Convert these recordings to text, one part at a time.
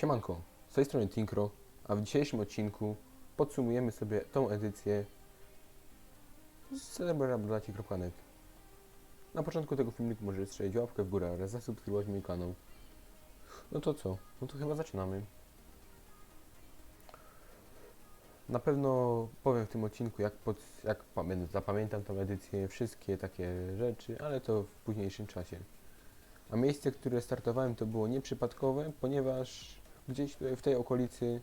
Siemanko, z tej strony Tinkro, a w dzisiejszym odcinku podsumujemy sobie tą edycję z celebrablaci.net. Na początku tego filmiku możesz strzelić łapkę w górę oraz zasubskrybować mój kanał. No to co? No to chyba zaczynamy. Na pewno powiem w tym odcinku, jak, pod, jak pamię- zapamiętam tą edycję, wszystkie takie rzeczy, ale to w późniejszym czasie. A miejsce, które startowałem, to było nieprzypadkowe, ponieważ gdzieś w tej okolicy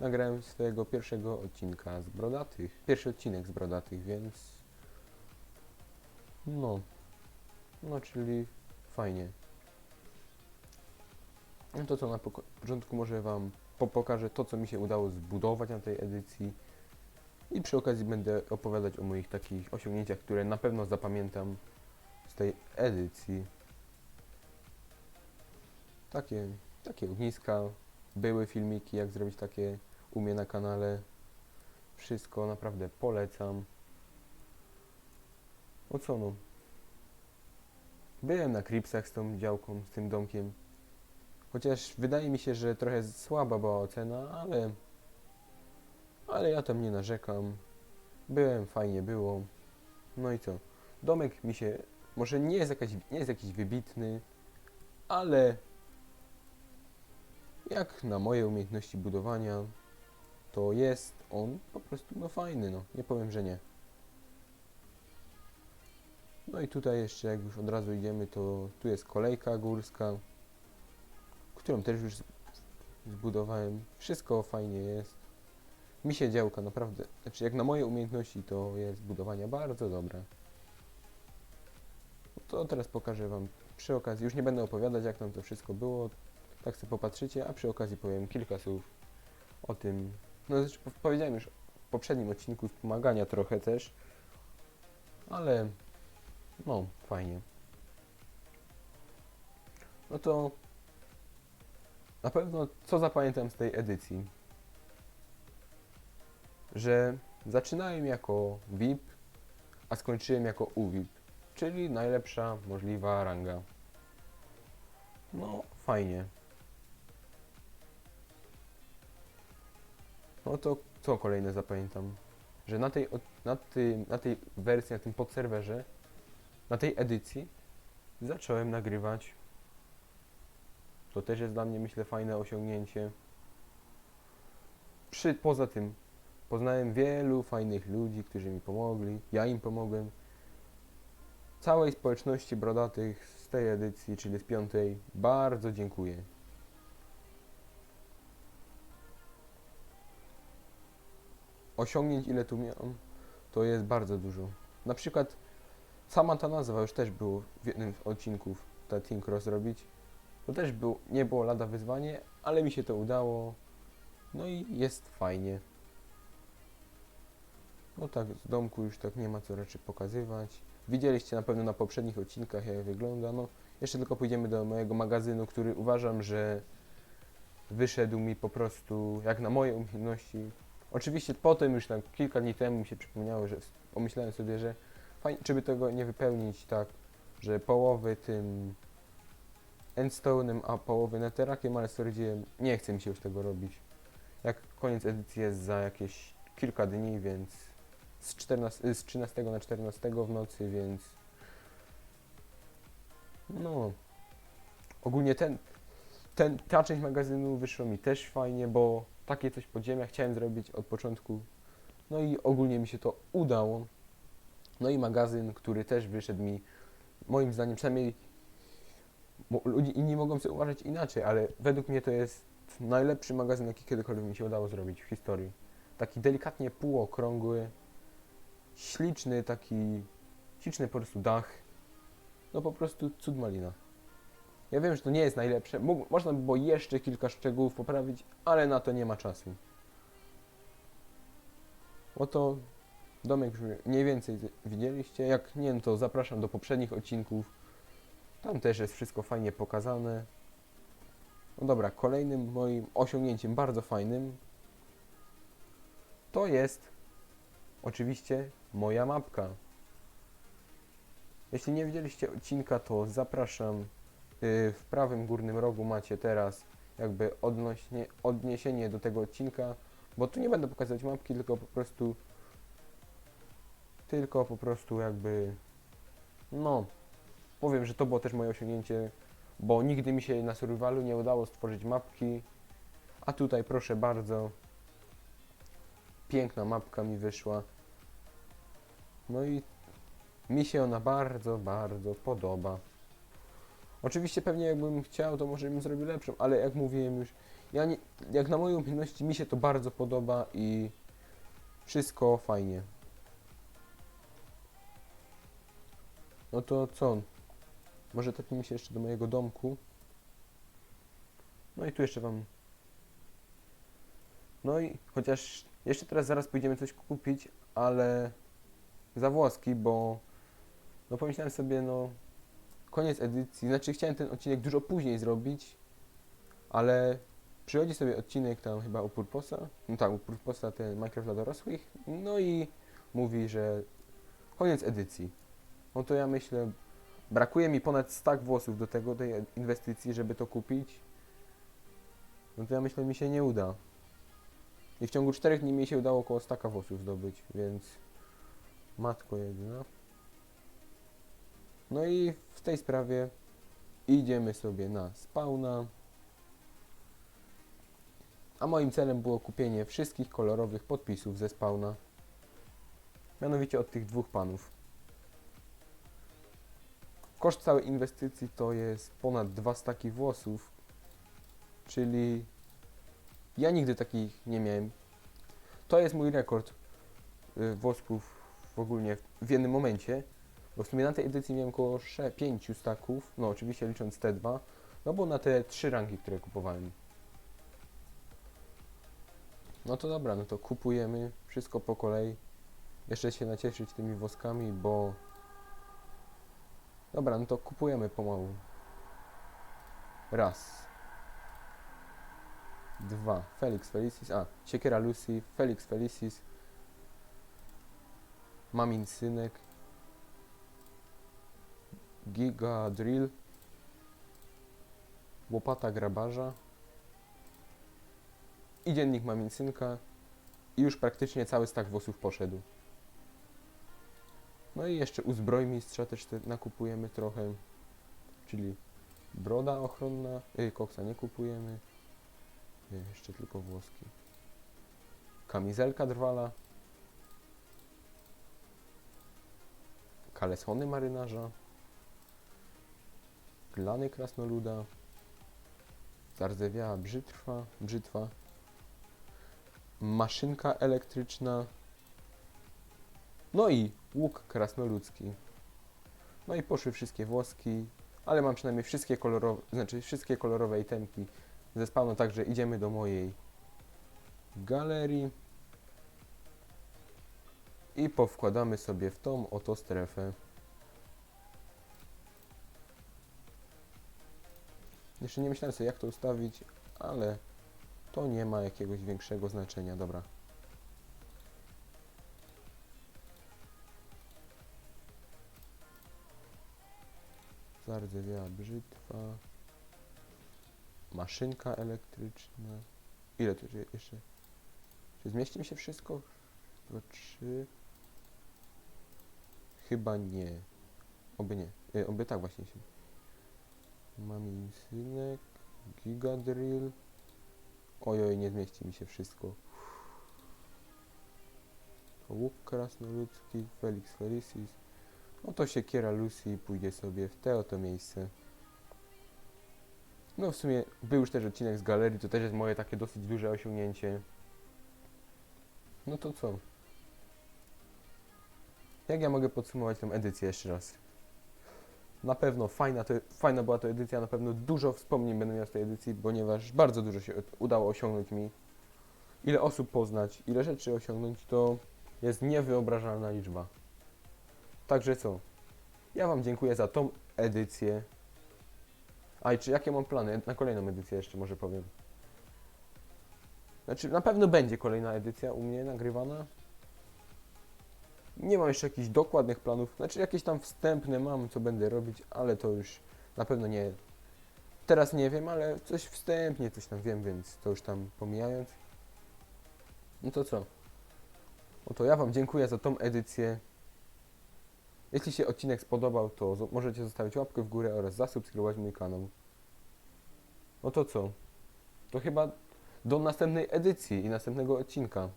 nagrałem swojego pierwszego odcinka z Brodatych. Pierwszy odcinek z Brodatych, więc no, no czyli fajnie. To co na początku może Wam po pokażę to, co mi się udało zbudować na tej edycji i przy okazji będę opowiadać o moich takich osiągnięciach, które na pewno zapamiętam z tej edycji. Takie, takie ogniska, były filmiki, jak zrobić takie u mnie na kanale. Wszystko naprawdę polecam. No co no. Byłem na Cripsach z tą działką, z tym domkiem. Chociaż wydaje mi się, że trochę słaba była ocena, ale... Ale ja tam nie narzekam. Byłem, fajnie było. No i co? Domek mi się... Może nie jest, jakaś, nie jest jakiś wybitny, ale jak na moje umiejętności budowania, to jest on po prostu no fajny, no. Nie powiem, że nie. No i tutaj jeszcze jak już od razu idziemy, to tu jest kolejka górska, którą też już zbudowałem. Wszystko fajnie jest. Mi się działka naprawdę, znaczy jak na moje umiejętności to jest budowania bardzo dobre. To teraz pokażę Wam przy okazji, już nie będę opowiadać jak tam to wszystko było, tak sobie popatrzycie, a przy okazji powiem kilka słów o tym. No po- powiedziałem już w poprzednim odcinku wspomagania trochę też, ale no fajnie. No to na pewno co zapamiętam z tej edycji, że zaczynałem jako VIP, a skończyłem jako UVIP, czyli najlepsza możliwa ranga. No fajnie. No to co kolejne zapamiętam? Że na tej, na tym, na tej wersji, na tym podserwerze, na tej edycji zacząłem nagrywać. To też jest dla mnie, myślę, fajne osiągnięcie. Przy, poza tym poznałem wielu fajnych ludzi, którzy mi pomogli. Ja im pomogłem. Całej społeczności brodatych z tej edycji, czyli z piątej, bardzo dziękuję. Osiągnięć, ile tu miałem, to jest bardzo dużo. Na przykład sama ta nazwa już też było w jednym z odcinków, ta Team Cross zrobić. To też był, nie było lada wyzwanie, ale mi się to udało. No i jest fajnie. No tak, z domku już tak nie ma co raczej pokazywać. Widzieliście na pewno na poprzednich odcinkach jak wygląda. No, jeszcze tylko pójdziemy do mojego magazynu, który uważam, że wyszedł mi po prostu jak na moje umiejętności Oczywiście potem już tam kilka dni temu mi się przypomniało, że pomyślałem sobie, że fajnie, czy by tego nie wypełnić tak, że połowy tym endstone'em, a połowy neterakiem, ale stwierdziłem, nie chce mi się już tego robić. Jak koniec edycji jest za jakieś kilka dni, więc z, 14, z 13 na 14 w nocy, więc no ogólnie ten, ten, ta część magazynu wyszła mi też fajnie, bo takie coś podziemia chciałem zrobić od początku. No i ogólnie mi się to udało. No i magazyn, który też wyszedł mi, moim zdaniem, przynajmniej ludzie inni mogą sobie uważać inaczej, ale według mnie to jest najlepszy magazyn, jaki kiedykolwiek mi się udało zrobić w historii. Taki delikatnie półokrągły, śliczny, taki śliczny po prostu dach. No po prostu cud malina. Ja wiem, że to nie jest najlepsze. Można by było jeszcze kilka szczegółów poprawić, ale na to nie ma czasu. Oto domek już mniej więcej widzieliście. Jak nie, no to zapraszam do poprzednich odcinków. Tam też jest wszystko fajnie pokazane. No dobra, kolejnym moim osiągnięciem bardzo fajnym to jest oczywiście moja mapka. Jeśli nie widzieliście odcinka, to zapraszam W prawym górnym rogu macie teraz jakby odnośnie, odniesienie do tego odcinka, bo tu nie będę pokazywać mapki, tylko po prostu tylko po prostu jakby no powiem, że to było też moje osiągnięcie, bo nigdy mi się na survivalu nie udało stworzyć mapki, a tutaj proszę bardzo piękna mapka mi wyszła. No i mi się ona bardzo, bardzo podoba. Oczywiście pewnie jakbym chciał, to może bym zrobił lepszą, ale jak mówiłem już, ja nie, jak na moje umiejętności mi się to bardzo podoba i wszystko fajnie. No to co? Może tepnijmy się jeszcze do mojego domku. No i tu jeszcze wam... No i chociaż jeszcze teraz zaraz pójdziemy coś kupić, ale za włoski, bo no pomyślałem sobie, no koniec edycji, znaczy chciałem ten odcinek dużo później zrobić, ale przychodzi sobie odcinek tam chyba u Purposa, no tak, u Purposa ten Minecraft dla dorosłych, no i mówi, że koniec edycji. No to ja myślę, brakuje mi ponad stak włosów do tego, tej inwestycji, żeby to kupić. No to ja myślę, mi się nie uda. I w ciągu 4 dni mi się udało około staka włosów zdobyć, więc matko jedyna. No i w tej sprawie idziemy sobie na spawna. A moim celem było kupienie wszystkich kolorowych podpisów ze spawna. Mianowicie od tych dwóch panów. Koszt całej inwestycji to jest ponad dwa staki włosów, czyli ja nigdy takich nie miałem. To jest mój rekord y, włosków w ogólnie w jednym momencie, bo w sumie na tej edycji miałem około 5 staków, no oczywiście licząc te dwa, no bo na te trzy rangi, które kupowałem. No to dobra, no to kupujemy wszystko po kolei. Jeszcze się nacieszyć tymi woskami, bo Dobra, no to kupujemy pomału. Raz. Dwa. Felix Felicis. A, Siekiera Lucy. Felix Felicis. Mamin synek. Giga Drill. Łopata grabarza. I dziennik Mamin synka. I już praktycznie cały stak włosów poszedł. No i jeszcze uzbrojmistrza też te nakupujemy trochę, czyli broda ochronna, yy, koksa nie kupujemy, nie, jeszcze tylko włoski. Kamizelka drwala, kalesony marynarza, glany krasnoluda, zardzewiała brzytwa, brzytwa, maszynka elektryczna, no i łuk krasnoludzki. No i poszły wszystkie włoski, ale mam przynajmniej wszystkie kolorowe, znaczy wszystkie kolorowe itemki ze spawnu, także idziemy do mojej galerii i powkładamy sobie w tą oto strefę. Jeszcze nie myślałem sobie jak to ustawić, ale to nie ma jakiegoś większego znaczenia. Dobra, Zardzewiała brzytwa. Maszynka elektryczna. Ile tu je- jeszcze? Czy zmieści mi się wszystko? Dwa, trzy. Chyba nie. Oby nie. E, oby tak właśnie się. Mamin synek. Gigadrill. Ojoj, nie zmieści mi się wszystko. Łuk krasnoludzki. Felix Felicis. No to siekiera Lucy i pójdzie sobie w te oto miejsce. No w sumie był już też odcinek z galerii, to też jest moje takie dosyć duże osiągnięcie. No to co? Jak ja mogę podsumować tę edycję jeszcze raz? Na pewno fajna, to, fajna była to edycja, na pewno dużo wspomnień będę miał z tej edycji, ponieważ bardzo dużo się udało osiągnąć mi. Ile osób poznać, ile rzeczy osiągnąć, to jest niewyobrażalna liczba. Także co? Ja Wam dziękuję za tą edycję. A i czy jakie mam plany na kolejną edycję jeszcze może powiem. Znaczy na pewno będzie kolejna edycja u mnie nagrywana. Nie mam jeszcze jakichś dokładnych planów, znaczy jakieś tam wstępne mam, co będę robić, ale to już na pewno nie teraz nie wiem, ale coś wstępnie coś tam wiem, więc to już tam pomijając. No to co? No to ja Wam dziękuję za tą edycję. Jeśli się odcinek spodobał, to możecie zostawić łapkę w górę oraz zasubskrybować mój kanał. No to co? To chyba do następnej edycji i następnego odcinka.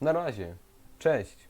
Na razie. Cześć.